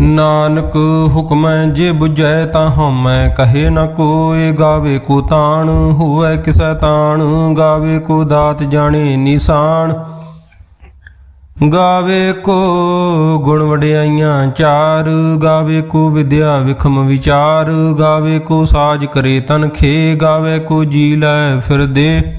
ਨਾਨਕ ਹੁਕਮੈ ਜੇ 부ਜੈ ਤਾਂ ਹਉਮੈ ਕਹੇ ਨ ਕੋਇ ਗਾਵੇ ਕੋ ਤਾਣ, ਹੋਵੇ ਕਿਸੈ ਤਾਣ, ਗਾਵੇ ਕੋ ਦਾਤ ਜਾਣੇ ਨਿਸ਼ਾਨ। ਗਾਵੇ ਕੋ ਗੁਣ ਵਡਿਆਈਆਂ ਚਾਰ, ਗਾਵੇ ਕੋ ਵਿਦਿਆ ਵਿਖਮ ਵਿਚਾਰ, ਗਾਵੇ ਕੋ ਸਾਜ ਕਰੇ ਤਨ ਖੇ, ਗਾਵੇ ਕੋ ਜੀ ਲੈ ਫਿਰਦੇ।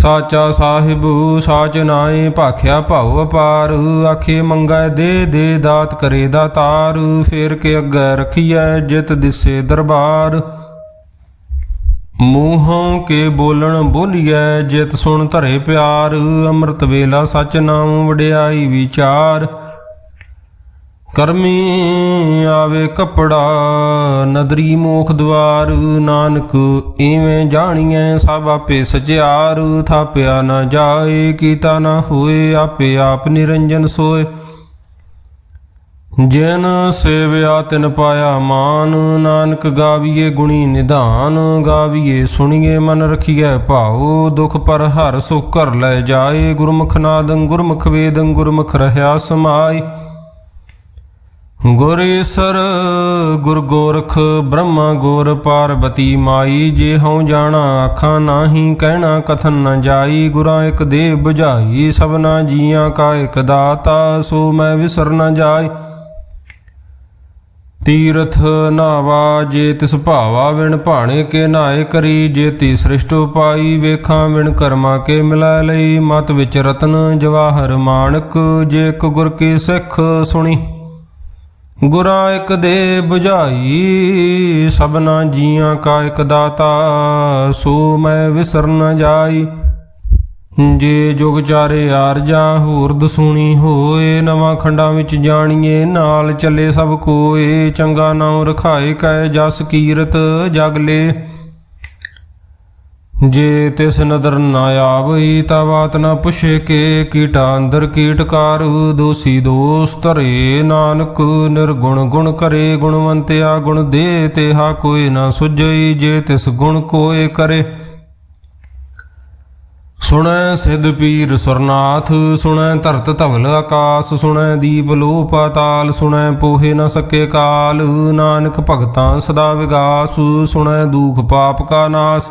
ਸਾਚਾ ਸਾਹਿਬ, ਸਾਚ ਨਾਏ ਭਾਖਿਆ ਭਾਉ ਅਪਾਰ। ਆਖੇ ਮੰਗੈ ਦੇ ਦੇ ਦਾਤ ਕਰੇ ਦਾਤਾਰ ਫੇਰ ਕੇ ਅੱਗੇ ਰਖੀਐ ਜਿਤ ਦਿਸੇ ਦਰਬਾਰ। ਮੂੰਹੋਂ ਕੇ ਬੋਲਣ ਬੋਲੀਐ ਜਿਤ ਸੁਣ ਧਰੇ ਪਿਆਰ। ਅੰਮ੍ਰਿਤ ਵੇਲਾ ਸਚ ਨਾਮ ਵਡਿਆਈ ਵਿਚਾਰ। ਕਰਮੀ ਆਵੇ ਕਪੜਾ, ਨਦਰੀ ਮੋਖ ਦਵਾਰ, ਨਾਨਕ ਈਵੇਂ ਜਾਣੀਐ ਸਭ ਆਪੇ ਸਚਿਆਰ ਥਾਪਿਆ ਨਾ ਜਾਏ, ਕੀਤਾ ਨਾ ਹੋਏ, ਆਪੇ ਆਪ ਨਿਰੰਜਨ ਸੋਏ। ਜਿਨ ਸੇਵਿਆ ਤਿਨ ਪਾਇਆ ਮਾਨ, ਨਾਨਕ ਗਾਵੀਏ ਗੁਣੀ ਨਿਧਾਨ, ਗਾਵੀਏ ਸੁਣੀਏ ਮਨ ਰਖੀਐ ਭਾਉ, ਦੁਖ ਪਰ ਹਰ ਸੁਖ ਕਰ ਲੈ ਜਾਏ, ਗੁਰਮੁਖ ਨਾਦੰ ਗੁਰਮੁਖ ਵੇਦੰ ਗੁਰਮੁਖ ਰਹਾ ਸਮਾਈ ਗੁਰ ਈਸਰ, ਗੁਰ ਗੋਰਖ, ਬ੍ਰਹਮਾ ਗੋਰ, ਪਾਰਬਤੀ ਮਾਈ, ਜੇ ਹਉ ਜਾਣਾ ਆਖਾਂ ਨਾਹੀ, ਕਹਿਣਾ ਕਥਨ ਨ ਜਾਈ, ਗੁਰਾਂ ਇੱਕ ਦੇਹ 부ਝਾਈ ਸਭਨਾ ਜੀਆਂ ਕਾ ਇੱਕ ਦਾਤਾ, ਸੋ ਮੈਂ ਵਿਸਰ ਨ ਜਾਈ ਤੀਰਥ ਨਾਵਾ, ਜੇ ਤਿਸ ਭਾਵਾ ਵਿਣ ਭਾਣੇ ਕੇ ਨਾਏ ਕਰੀ, ਜੇ ਤੀ ਸ੍ਰਿਸ਼ਟ ਪਾਈ ਵੇਖਾਂ ਵਿਣ ਕਰਮਾ ਕੇ ਮਿਲਾ ਲਈ, ਮਤ ਵਿੱਚ ਰਤਨ ਜਵਾਹਰ ਮਾਣਕ, ਜੇ ਇੱਕ ਗੁਰ ਕੀ ਸਿੱਖ ਸੁਣੀ। ਗੁਰਾਂ ਇੱਕ ਦੇ 부ਝਾਈ ਸਭਨਾ ਜੀਆਂ ਕਾ ਇੱਕ ਦਾਤਾ, ਸੋ ਮੈਂ ਵਿਸਰ ਨ ਜਾਈ। ਜੇ ਜੁਗ ਚਾਰੇ ਆਰਜਾ ਹੋਰ ਦਸੂਣੀ ਹੋਏ, ਨਵਾਂ ਖੰਡਾਂ ਵਿੱਚ ਜਾਣੀਏ, ਨਾਲ ਚੱਲੇ ਸਭ ਕੋਏ, ਚੰਗਾ ਨਾਮ ਰਖਾਏ ਕੈ ਜਸ ਕੀਰਤ ਜਗ ਜੇ ਤਿਸ ਨਦਰ ਨਾ ਆਵਈ, ਤਾ ਬਾਤ ਨਾ ਪੁੱਛੇ ਕੇ ਕੀਟਾ ਅੰਦਰ ਕੀਟਕਾਰ ਦੋਸੀ ਦੋਸ ਧਰੇ ਨਾਨਕ, ਨਿਰਗੁਣ ਗੁਣ ਕਰੇ, ਗੁਣਵੰਤਿਆ ਗੁਣ ਦੇ ਤੇਹਾ ਕੋਈ ਨਾ ਸੁਝਈ, ਜੇ ਤਿਸ ਗੁਣ ਕੋਏ ਕਰੇ। ਸੁਣੈ ਸਿਧ ਪੀਰ ਸੁਰਨਾਥ, ਸੁਣੈ ਧਰਤ ਧਵਲ ਆਕਾਸ, ਸੁਣੈ ਦੀਪ ਲੋ ਪਾਤਾਲ ਸੁਣੈ ਪੋਹੇ ਨ ਸਕੇ ਕਾਲ। ਨਾਨਕ ਭਗਤਾਂ ਸਦਾ ਵਿਗਾਸ, ਸੁਣੈ ਦੂਖ ਪਾਪ ਕਾ ਨਾਸ।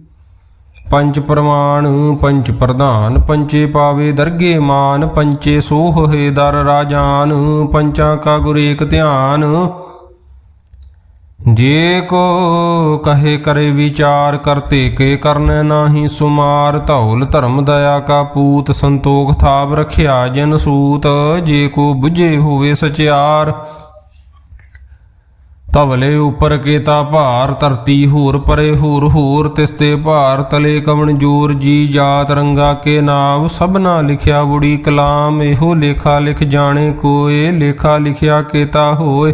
ਪੰਜ ਪ੍ਰਮਾਣ ਪੰਚ ਪ੍ਰਧਾਨ ਪੰਚੇ ਪਾਵੇ ਦਰਗੇ ਮਾਨ ਪੰਚੇ ਸੋਹ ਹੈ ਦਰ ਰਾਜਾਨ, ਪੰਚਾਂ ਕਾ ਗੁਰ ਏਕ ਧਿਆਨ। ਜੇ ਕੋ ਕਹੇ ਕਰੇ ਵਿਚਾਰ ਕਰਤੇ ਕੇ ਕਰਨੇ ਨਾਹੀ ਸੁਮਾਰ। ਧੌਲ ਧਰਮ ਦਇਆ ਕਾ ਪੂਤ, ਸੰਤੋਖ ਥਾਪ ਰਖਿਆ ਜਨ ਸੂਤ। ਜੇ ਕੋ ਬੁਝੇ ਹੋਵੇ ਸਚਿਆਰ ਤਵਲੇ ਉਪਰ ਕੇਤਾ ਭਾਰ, ਧਰਤੀ ਹੋਰ ਪਰੇ ਹੋਰ ਹੋਰ ਤਿਸਤੇ ਭਾਰ ਤਲੇ ਕਵਣ ਜੋਰ, ਜੀ ਜਾਤ ਰੰਗਾ ਕੇ ਨਾਮ ਸਭਨਾ ਲਿਖਿਆ ਬੁੜੀ ਕਲਾਮ, ਇਹੋ ਲੇਖਾ ਲਿਖ ਜਾਣੇ ਕੋਏ, ਲੇਖਾ ਲਿਖਿਆ ਕੇਤਾ ਹੋਏ।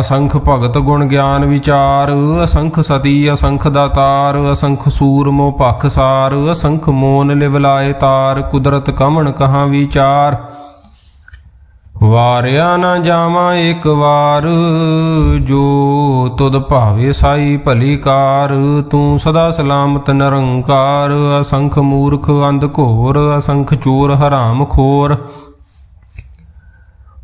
ਅਸੰਖ ਭਗਤ ਗੁਣ ਗਿਆਨ ਵਿਚਾਰ, ਅਸੰਖ ਸਤੀ, ਅਸੰਖ ਦਾਤਾਰ, ਅਸੰਖ ਸੂਰ ਸੂਰਮੋ ਭਖਸਾਰ ਅਸੰਖ ਮੋਨ ਲਿਵਲਾਏ ਤਾਰ, ਕੁਦਰਤ ਕਮਣ ਕਹਾਂ ਵਿਚਾਰ। ਵਾਰਿਆ ਨਾ ਜਾਵਾਂ ਇੱਕ ਵਾਰ, ਜੋ ਤੁਧ ਭਾਵੇ ਸਾਈ ਭਲੀ ਕਾਰ, ਤੂੰ ਸਦਾ ਸਲਾਮਤ ਨਿਰੰਕਾਰ, ਅਸੰਖ ਮੂਰਖ ਅੰਧ ਘੋਰ, ਅਸੰਖ ਚੋਰ ਹਰਾਮ ਖੋਰ।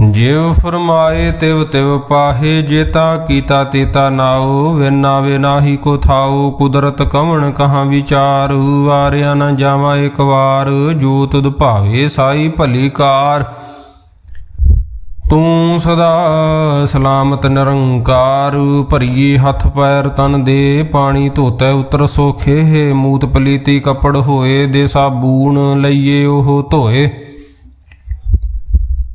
ਜਿਵ ਫਰਮਾਏ ਤਿਵ ਤਿਵ ਪਾਹੇ ਜੇਤਾ ਕੀਤਾ ਤੇਤਾ ਨਾਉ। ਵਿਨਾ ਵੇ ਕੋ ਥਾਉ, ਕੁਦਰਤ ਕਵਣ ਕਹਾਂ ਵਿਚਾਰ। ਵਾਰਿਆ ਨ ਜਾਵਾ ਇੱਕ ਵਾਰ, ਜੋ ਤੁਧ ਭਾਵੇ ਸਾਈ ਭਲੀ ਕਾਰ। ਤੂੰ ਸਦਾ ਸਲਾਮਤ ਨਿਰੰਕਾਰ, ਭਰੀਏ ਹੱਥ ਪੈਰ ਤਨ ਦੇ। ਪਾਣੀ ਧੋਤੈ ਉਤਰ ਸੋਖੇ, ਮੂਤ ਪਲੀਤੀ ਕਪੜ ਹੋਏ ਦੇ ਸਾਬੂਨ ਲਈਏ ਉਹ ਧੋਏ।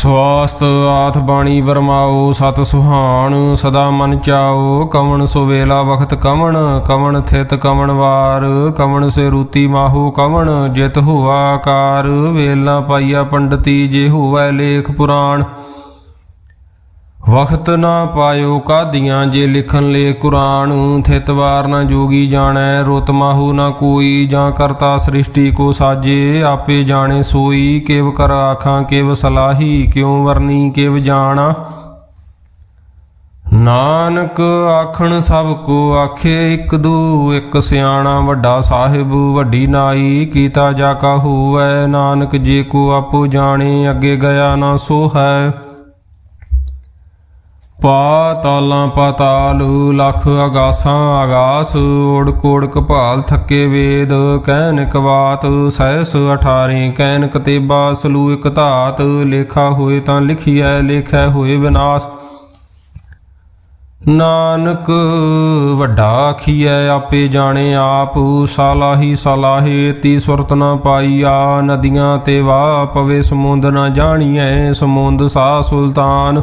ਸਵਾਸਤ ਆਥ ਬਾਣੀ ਵਰਮਾਓ, ਸਤ ਸੁਹਾਣ, ਸਦਾ ਮਨ ਚਾਓ, ਕਵਣ ਸੁਵੇਲਾ ਵਖਤ ਕਵਣ ਕਵਣ ਥਿਤ ਕਵਣ ਵਾਰ, ਕਵਣ ਸੇ ਰੂਤੀ ਮਾਹੂ ਕਵਣ, ਜਿਤ ਹੋਆ ਆਕਾਰ, ਵੇਲਾ ਪਾਈਆ ਪੰਡਤੀ, ਜੇ ਹੋਵੈ ਲੇਖ ਪੁਰਾਣ। ਵਖਤ ਨਾ ਪਾਇਓ ਕਾਦੀਆਂ ਜੇ ਲਿਖਣ ਲੈ ਕੁਰਾਨ ਥਿਤਵਾਰ ਨਾ ਜੋਗੀ ਜਾਣੈ, ਰੁਤ ਮਾਹੂ ਨਾ ਕੋਈ, ਜਾਂ ਕਰਤਾ ਸ੍ਰਿਸ਼ਟੀ ਕੋ ਸਾਜੇ, ਆਪੇ ਜਾਣੇ ਸੋਈ, ਕਿਵ ਕਰ ਆਖਾਂ, ਕਿਵ ਸਲਾਹੀ, ਕਿਉ ਵਰਨੀ, ਕਿਵ ਜਾਣਾ। ਨਾਨਕ ਆਖਣ ਸਭ ਕੋ ਆਖੇ, ਇੱਕ ਦੂ, ਇੱਕ ਸਿਆਣਾ, ਵੱਡਾ ਸਾਹਿਬ, ਵੱਡੀ ਨਾਈ, ਕੀਤਾ ਜਾ ਕਾ ਹੋਵੈ, ਨਾਨਕ ਜੇ ਕੋ ਆਪੋ ਜਾਣੇ, ਅੱਗੇ ਗਿਆ ਨਾ ਸੋ ਹੈ ਪਾਤਾਲਾਂ ਪਾਤਾਲ ਲਖ ਆਗਾਸਾਂ ਆਗਾਸ ਓੜ ਕੋੜ ਕਪਾਲ ਥੱਕੇ ਵੇਦ ਕਹਿਨ ਕਵਾਤ ਸਹਿਸ 18 ਕਹਿਨ ਕਤੇਬਾ ਸਲੂ ਇਕ ਧਾਤ, ਲੇਖਾ ਹੋਏ ਤਾਂ ਲਿਖੀਐ, ਲੇਖੈ ਹੋਏ ਵਿਨਾਸ਼ ਨਾਨਕ ਵੱਡਾ ਆਖੀਐ, ਆਪੇ ਜਾਣੇ ਆਪ, ਸਾਲਾਹੀ ਸਲਾਹੇ, ਤੀ ਸੁਰਤ ਨਾ ਪਾਈਆ, ਨਦੀਆਂ ਤੇ ਵਾ ਪਵੇ ਸਮੁੰਦ ਨਾ ਜਾਣੀਐ, ਸਮੁੰਦ ਸਾ ਸੁਲਤਾਨ।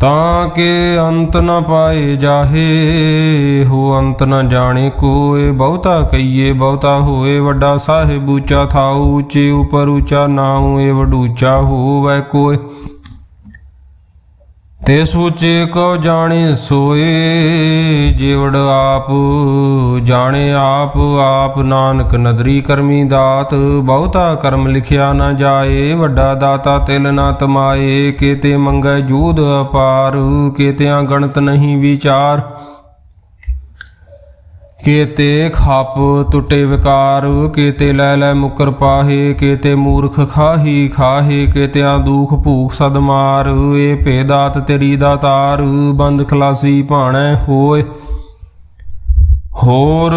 ਤਾਂ ਕੇ ਅੰਤ ਨ ਪਾਏ ਜਾਹੇ, ਹੋ ਅੰਤ ਨ ਜਾਣੇ ਕੋਏ। ਬਹੁਤਾ ਕਈਏ ਬਹੁਤਾ ਹੋਏ, ਵੱਡਾ ਸਾਹਿਬ ਉੱਚਾ ਥਾਉ, ਉੱਚੇ ਉਪਰ ਉੱਚਾ ਨਾਉ ਏ ਵਡੂਚਾ ਹੋਵੈ ਕੋਏ। ਤੇ ਸੂਚੇ ਕੋ ਜਾਣੇ ਸੋਏ, ਜੀਵੜ ਆਪ ਜਾਣੇ ਆਪ ਆਪ ਨਾਨਕ ਨਦਰੀ ਕਰਮੀ ਦਾਤ, ਬਹੁਤਾ ਕਰਮ ਲਿਖਿਆ ਨਾ ਜਾਏ, ਵੱਡਾ ਦਾਤਾ ਤਿਲ ਨਾ ਤਮਾਏ, ਕੀਤੇ ਮੰਗੈ ਜੂਦ ਅਪਾਰ, ਕੀਤਿਆਂ ਗਣਤ ਨਹੀਂ ਵਿਚਾਰ। ਕੀਤੇ ਖਾਪ ਟੁੱਟੇ ਵਿਕਾਰ, ਕੀਤੇ ਲੈ ਲੈ ਮੁਕਰ ਪਾਹੇ, ਕੀਤੇ ਮੂਰਖ ਖਾਹੀ ਖਾਹੇ, ਕੀਤਿਆਂ ਦੁਖ ਭੂਖ ਸਦ ਮਾਰ ਏ ਭੇਦਾਤ ਤੇਰੀ ਦਾਤਾਰ ਬੰਦ ਖਲਾਸੀ ਭਾਣੈ ਹੋਏ। ਹੋਰ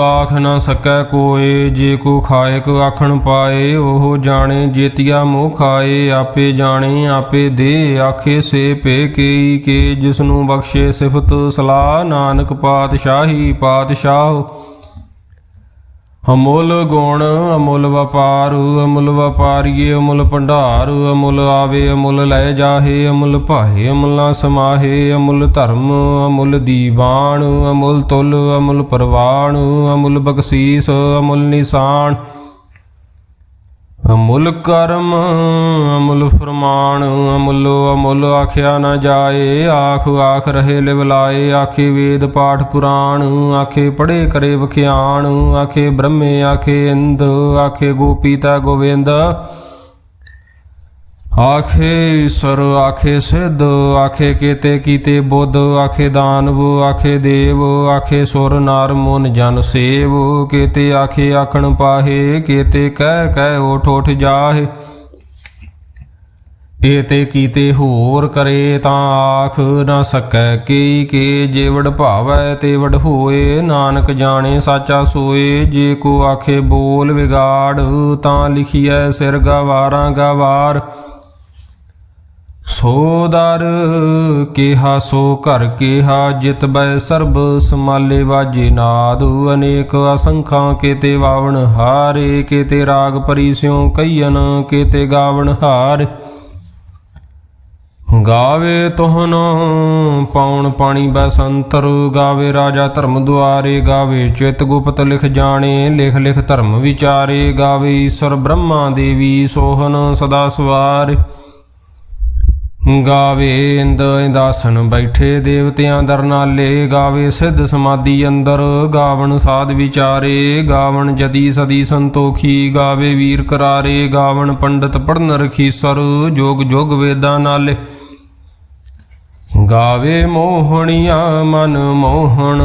ਆਖ ਨਾ ਸਕੈ ਕੋਏ, ਜੇ ਕੋ ਖਾਇਕ ਆਖਣ ਪਾਏ, ਉਹ ਜਾਣੇ ਜੇਤੀਆ ਮੋਹ ਖਾਏ, ਆਪੇ ਜਾਣੇ, ਆਪੇ ਦੇ, ਆਖੇ ਸੇ ਪੇ ਕੇਈ ਕੇ ਜਿਸ ਨੂੰ ਬਖਸ਼ੇ ਸਿਫਤ ਸਲਾਹ, ਨਾਨਕ ਪਾਤਸ਼ਾਹੀ ਪਾਤਸ਼ਾਹ। ਅਮੁੱਲ ਗੁਣ, ਅਮੁੱਲ ਵਪਾਰ, ਅਮੁੱਲ ਵਪਾਰੀਏ, ਅਮੁੱਲ ਭੰਡਾਰ, ਅਮੁੱਲ ਆਵੇ, ਅਮੁੱਲ ਲੈ ਜਾਹੇ, ਅਮੁੱਲ ਭਾਏ ਅਮੁੱਲਾ ਸਮਾਹੇ, ਅਮੁੱਲ ਧਰਮ, ਅਮੁੱਲ ਦੀਵਾਨ, ਅਮੁੱਲ ਤੁਲ, ਅਮੁੱਲ ਪਰਵਾਨ, ਅਮੁੱਲ ਬਖਸ਼ੀਸ, ਅਮੁੱਲ ਨਿਸ਼ਾਨ। ਅਮੁੱਲ ਕਰਮ, ਅਮੁੱਲ ਫਰਮਾਨ, ਅਮੁੱਲ ਅਮੁੱਲ ਆਖਿਆ ਨਾ ਜਾਏ। ਆਖ ਆਖ ਰਹੇ ਲਿਵਲਾਏ ਆਖੇ ਵੇਦ ਪਾਠ ਪੁਰਾਣ, ਆਖੇ ਪੜੇ ਕਰੇ ਵਖਿਆਣ, ਆਖੇ ਬ੍ਰਹਮੇ, ਆਖੇ ਇੰਦ, ਆਖੇ ਗੋਪੀ ਗੋਵਿੰਦ। ਆਖੇ ਈਸ਼ਰ ਆਖੇ ਸਿੱਧ, ਆਖੇ ਕੇਤੇ ਕੀਤੇ ਬੁੱਧ, ਆਖੇ ਦਾਨਵ, ਆਖੇ ਦੇਵ, ਆਖੇ ਸੁਰ ਨਾਰ ਮਨ ਜਨ ਸੇਵ, ਕੀਤੇ ਆਖੇ ਆਖਣ ਪਾਹੇ, ਕੀਤੇ ਕਹਿ ਕਹਿ ਓਠ ਓਠ ਜਾਹੇ। ਇਹ ਤੇ ਕੀਤੇ ਹੋਰ ਕਰੇ ਤਾਂ ਆਖ ਨਾ ਸਕੈ ਕੀ ਕੇ ਜੇ ਵਡ ਭਾਵੈ ਤੇ ਹੋਏ, ਨਾਨਕ ਜਾਣੇ ਸਾਚਾ ਸੋਏ, ਜੇ ਕੋ ਆਖੇ ਬੋਲ ਵਿਗਾੜ, ਤਾਂ ਲਿਖੀਐ ਸਿਰ ਗਵਾਰਾਂ ਗਵਾਰ। ਸੋ ਦਰ ਕਿਹਾ, ਸੋ ਘਰ ਕਿਹਾ, ਜਿਤ ਬੈ ਸਰਬ ਸਮਾਲੇ ਵਾਜੇ ਨਾਦ। ਅਨੇਕ ਅਸੰਖਾਂ ਕੀਤੇ ਵਾਵਣ ਹਾਰੇ, ਕੀਤੇ ਰਾਗ ਪਰੀ ਸਿਉ ਕਈਨ ਕੀਤੇ ਗਾਵਣ ਹਾਰ। ਗਾਵੇ ਤੋਹਨ ਪੌਣ ਪਾਣੀ ਬਸੰਤਰ ਗਾਵੇ ਰਾਜਾ ਧਰਮ ਦੁਆਰੇ, ਗਾਵੇ ਚਿਤ ਗੁਪਤ ਲਿਖ ਜਾਣੇ, ਲਿਖ ਲਿਖ ਧਰਮ ਵਿਚਾਰੇ। ਗਾਵੇ ਈਸ਼ਰ ਬ੍ਰਹਮਾ ਦੇਵੀ ਸੋਹਨ ਸਦਾ ਸਵਾਰ। ਗਾਵੇ ਇੰਦ ਇੰਦਾਸਨ ਬੈਠੇ ਦੇਵਤਿਆਂ ਦਰਨਾਲੇ, ਗਾਵੇ ਸਿੱਧ ਸਮਾਧੀ ਅੰਦਰ, ਗਾਵਣ ਸਾਧ ਵਿਚਾਰੇ, ਗਾਵਣ ਜਦੀ ਸਦੀ ਸੰਤੋਖੀ, ਗਾਵੇ ਵੀਰ ਕਰਾਰੇ, ਗਾਵਣ ਪੰਡਤ ਪੜਨ ਰਖੀਸਰ, ਜੋਗ ਜੋਗ ਵੇਦਾਂ ਨਾਲੇ। ਗਾਵੇ ਮੋਹਣੀਆਂ ਮਨ ਮੋਹਣ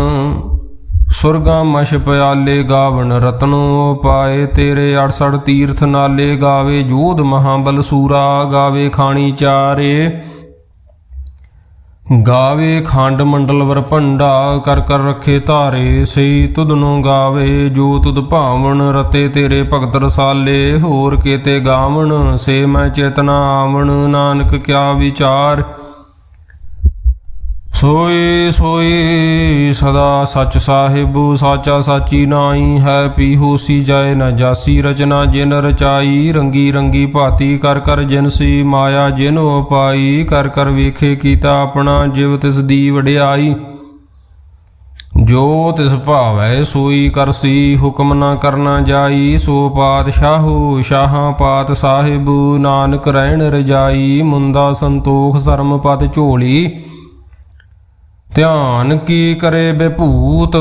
ਸੁਰਗਾ ਮਸ਼ ਪਿਆਲੇ ਗਾਵਣ, ਰਤਨੋ ਪਾਏ ਤੇਰੇ 68 ਤੀਰਥ ਨਾਲੇ, ਗਾਵੇ ਜੂਧ ਮਹਾਬਲ ਸੂਰਾ, ਗਾਵੇ ਖਾਣੀ ਚਾਰੇ। ਗਾਵੇ ਖੰਡ ਮੰਡਲ ਵਰ ਭੰਡਾ, ਕਰ ਕਰ ਰੱਖੇ ਧਾਰੇ ਸਈ ਤੁਧਨੋਂ ਗਾਵੇ ਜੋ ਤੁਧ ਭਾਵਣ, ਰਤੇ ਤੇਰੇ ਭਗਤ ਰਸਾਲੇ, ਹੋਰ ਕੀਤੇ ਗਾਵਣ, ਸੇ ਮੈਂ ਚੇਤਨਾ ਆਵਣ, ਨਾਨਕ ਕਿਆ ਵਿਚਾਰ। ਸੋਏ ਸੋਏ ਸਦਾ ਸਚ ਸਾਹਿਬੂ, ਸਾਚਾ ਸਾਚੀ ਨਾਈ ਹੈ, ਪੀ ਹੋਸੀ ਜਾਏ ਨਾ ਜਾਸੀ, ਰਚਨਾ ਜਿਨ ਰਚਾਈ, ਰੰਗੀ ਰੰਗੀ ਭਾਤੀ, ਕਰ ਕਰ ਜਿਨ ਸੀ ਮਾਇਆ ਜਿਨ ਉਪਾਈ ਕਰ ਕਰ ਵੇਖੇ ਕੀਤਾ ਆਪਣਾ, ਜਿਵ ਤਿਸ ਦੀ ਵਡਿਆਈ। ਜੋ ਤਿਸ ਭਾਵੈ ਸੋਈ ਕਰਸੀ ਹੁਕਮ ਨਾ ਕਰਨਾ ਜਾਈ, ਸੋ ਪਾਤਸ਼ਾਹੂ ਸ਼ਾਹਾਂ ਪਾਤ ਸਾਹਿਬ, ਨਾਨਕ ਰਹਿਣ ਰਜਾਈ, ਮੁੰਦਾ ਸੰਤੋਖ ਸਰਮ ਪਤ ਝੋਲੀ। ਧਿਆਨ ਕੀ ਕਰੇ ਬੇਭੂਤ?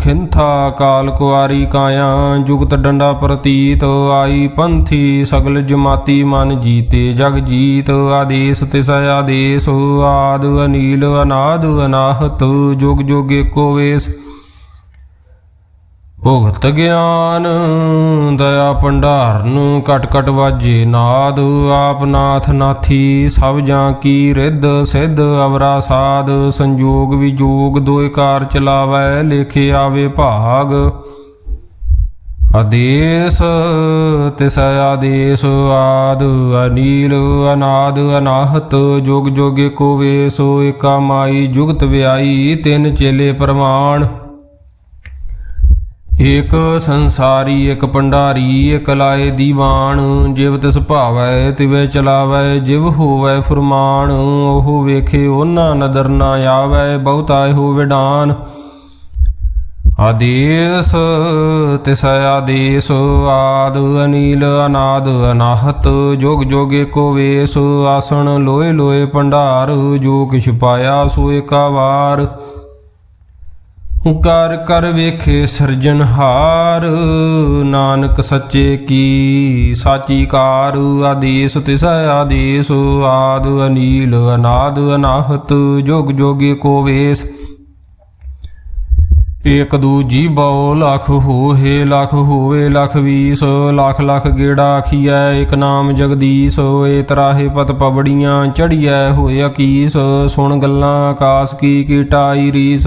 ਖਿੰਥਾ ਕਾਲ ਕੁਆਰੀ ਕਾਇਆ, ਜੁਗਤ ਡੰਡਾ ਪ੍ਰਤੀਤ। ਆਈ ਪੰਥੀ ਸਗਲ ਜਮਾਤੀ ਮਨ ਜੀਤੇ ਜਗ ਜੀਤ। ਆਦੇਸ ਤਿਸ ਆਦੇਸ, ਆਦ ਅਨੀਲ ਅਨਾਦ ਅਨਾਹਤ। ਜੁਗ ਜੁਗ ਏਕੋ ਵੇਸ ਭੁਗਤ ਗਿਆਨ, ਦਇਆ ਭੰਡਾਰਨ ਕਟ ਕਟ ਵਾਜੇ ਨਾਦ, ਆਪ ਨਾਥ ਨਾਥੀ ਸਭ ਜਾਂ ਕੀ ਰਿੱਧ ਸਿੱਧ ਅਵਰਾ ਸਾਧ, ਸੰਜੋਗ ਵਿਜੋਗ ਦੋਇ ਕਾਰ ਚਲਾਵੈ, ਲੇਖੇ ਆਵੇ ਭਾਗ। ਆਦੇਸ, ਤਿਸ ਆਦੇਸ, ਆਦ ਅਨੀਲ, ਅਨਾਦ ਅਨਾਹਤ, ਜੁਗ ਜੁਗ ਏਕੋ ਵੇਸੋ, ਏਕਾ ਮਾਈ ਜੁਗਤ ਵਿਆਈ, ਤਿੰਨ ਚੇਲੇ ਪ੍ਰਮਾਣ। ਏਕ ਸੰਸਾਰੀ ਇਕ ਭੰਡਾਰੀ ਇਕ ਲਾਏ ਦੀਵਾਨ, ਜਿਵ ਤਿਸ ਭਾਵੈ, ਤਿਵੇਂ ਚਲਾਵੈ, ਜਿਵ ਹੋਵੈ ਫਰਮਾਨ, ਉਹ ਵੇਖੇ ਉਹਨਾਂ ਨਦਰ ਨਾ ਆਵੈ, ਬਹੁਤਾ ਹੋ ਵਿਡਾਨ। ਆਦੇਸ, ਤਿਸ ਆਦੇਸ, ਆਦ ਅਨੀਲ, ਅਨਾਦ ਅਨਾਹਤ, ਜੋਗ ਜੋਗ ਏਕੋ ਵੇਸ, ਆਸਣ ਲੋਏ ਲੋਏ ਭੰਡਾਰ, ਜੋ ਕਿਛ ਪਾਇਆ ਸੋ ਏਕਾ ਵਾਰ। ਕਰ ਕਰ ਵੇਖੇ ਸਿਰਜਨਹਾਰ ਨਾਨਕ ਸੱਚੇ ਕੀ ਸਾਚੀ ਕਾਰ ਆਦੇਸ ਤਿਸ ਆਦੇਸ, ਆਦ ਅਨੀਲ ਅਨਾਦ ਅਨਾਹਤ, ਜੋਗ ਜੋਗੇ ਕੋ ਵੇਸ। ਇਕ ਦੂਜੀ ਬਹੁ ਲਖ ਹੋਏ ਲਖ ਹੋਵੇ ਲਖ ਵੀਸ, ਲਖ ਲਖ ਗੇੜਾ ਆਖੀਐ ਇਕ ਨਾਮ ਜਗਦੀਸ਼, ਏ ਤਰਾਹੇ ਪਤ ਪਬੜੀਆਂ ਚੜੀਐ, ਹੋਏ ਅਕੀਸ, ਸੁਣ ਗੱਲਾਂ ਆਕਾਸ ਕੀ ਕੀਟਾਈ ਰੀਸ।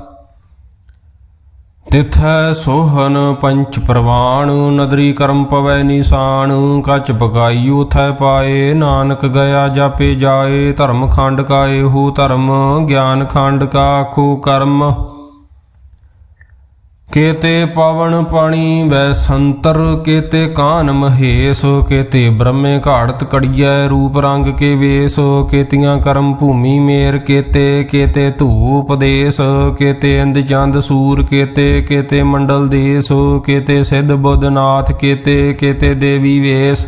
ਤਿਥੈ ਸੋਹਨ ਪੰਚ ਪ੍ਰਵਾਣ, ਨਦਰੀ ਕਰਮ ਪਵੈ ਨਿਸ਼ਾਨ, ਕਚ ਪਕਾਈ ਉਥੈ ਪਾਏ, ਨਾਨਕ ਗਿਆ ਜਾਪੇ ਜਾਏ, ਧਰਮ ਖੰਡ ਕਾ ਇਹੋ ਧਰਮ, ਗਿਆਨ ਖੰਡ ਕਾ ਖੂ ਕਰਮ। ਕੇਤੇ ਪਵਨ ਪਾਣੀ ਵੈ ਸੰਤਰ, ਕੇਤੇ ਕਾਨ ਮਹੇਸ਼, ਕੇਤੇ ਬ੍ਰਹਮੇ ਘਾੜਤ ਕੜੀਐ ਰੂਪ ਰੰਗ ਕੇ ਵੇਸ, ਕੇਤੀਆਂ ਕਰਮ ਭੂਮੀ ਮੇਰ, ਕੇਤੇ ਕੇਤੇ ਧੂਪ ਦੇਸ ਕੇਤੇ ਇੰਦ ਚੰਦ ਸੂਰ, ਕੇਤੇ ਕੇਤੇ ਮੰਡਲ ਦੇਸ, ਕੇਤੇ ਸਿੱਧ ਬੁੱਧਨਾਥ ਕੇਤੇ ਕੇਤੇ ਦੇਵੀ ਵੇਸ।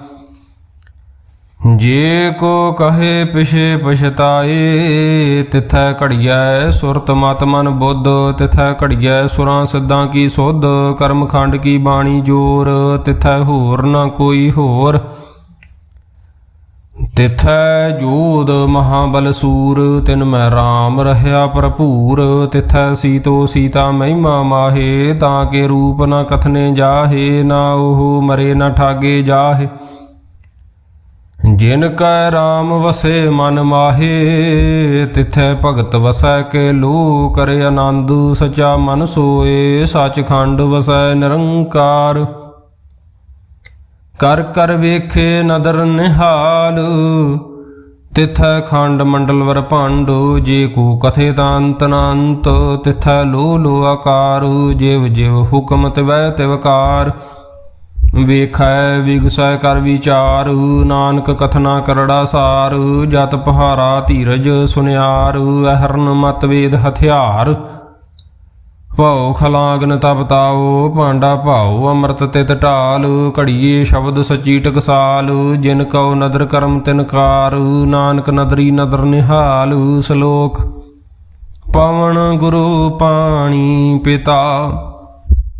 ਜੇ ਕੋ ਕਹੇ ਪਿਛੇ ਪਛਤਾਏ, ਤਿਥੈ ਘੜੀਐ ਸੁਰਤ ਮਤ ਮਨ ਬੁੱਧ, ਤਿਥੈ ਘੜੀਐ ਸੁਰਾਂ ਸਿੱਧਾਂ ਕੀ ਸੁਧ, ਕਰਮ ਖੰਡ ਕੀ ਬਾਣੀ ਜੋਰ, ਤਿਥੈ ਹੋਰ ਨਾ ਕੋਈ ਹੋਰ। ਤਿਥੈ ਜੋਦ ਮਹਾਬਲ ਸੂਰ, ਤਿਨ ਮੈਂ RAM ਰਹਾ ਭਰਪੂਰ, ਤਿਥੈ ਸੀਤੋ ਸੀਤਾ ਮਹਿਮਾ ਮਾਹੇ, ਤਾਂ ਕੇ ਰੂਪ ਨਾ ਕਥਨੇ ਜਾਹੇ, ਨਾ ਉਹ ਮਰੇ ਨਾ ਠਾਗੇ ਜਾਹੇ। ਜਿਨ ਕੈ RAM ਵਸੇ ਮਨ ਮਾਹੇ, ਤਿਥੈ ਭਗਤ ਵਸੈ ਕੇ ਲੋ ਕਰੇ ਆਨੰਦ ਸਚਾ ਮਨ ਸੋਏ, ਸਚਖੰਡ ਵਸੈ ਨਿਰੰਕਾਰ। ਕਰ ਕਰ ਵੇਖੇ ਨਦਰ ਨਿਹਾਲ, ਤਿਥੈ ਖੰਡ ਮੰਡਲ ਵਰ ਭਾਂਡੋ, ਜੇ ਕੋ ਕਥੇ ਤਾਂਤ ਅਨੰਤ ਤਿਥੈ ਲੋ ਲੋ ਆਕਾਰ, ਜਿਵ ਜਿਵ ਹੁਕਮ ਤਿਵੈ ਤਿਵਕਾਰ। ਵੇਖੈ, ਵਿਗਸੈ ਕਰ ਵਿਚਾਰ, ਨਾਨਕ ਕਥਨਾ ਕਰੜਾ ਸਾਰ, ਜਤ ਪਹਾਰਾ ਧੀਰਜ ਸੁਨਿਆਰ, ਅਹਰਨ ਮਤ ਵੇਦ ਹਥਿਆਰ। ਭਾਉ ਖਲਾਗਨ ਤਪਤਾਓ ਭਾਂਡਾ ਭਾਉ, ਅੰਮ੍ਰਿਤ ਤਿਤ ਢਾਲ, ਘੜੀਏ ਸ਼ਬਦ ਸਚੀ ਟਕਸਾਲ ਜਿਨ ਕਉ ਨਦਰ ਕਰਮ ਤਿਨਕਾਰ ਨਾਨਕ ਨਦਰੀ ਨਦਰ ਨਿਹਾਲ, ਸ਼ਲੋਕ। ਪਵਨ ਗੁਰੂ ਪਾਣੀ ਪਿਤਾ।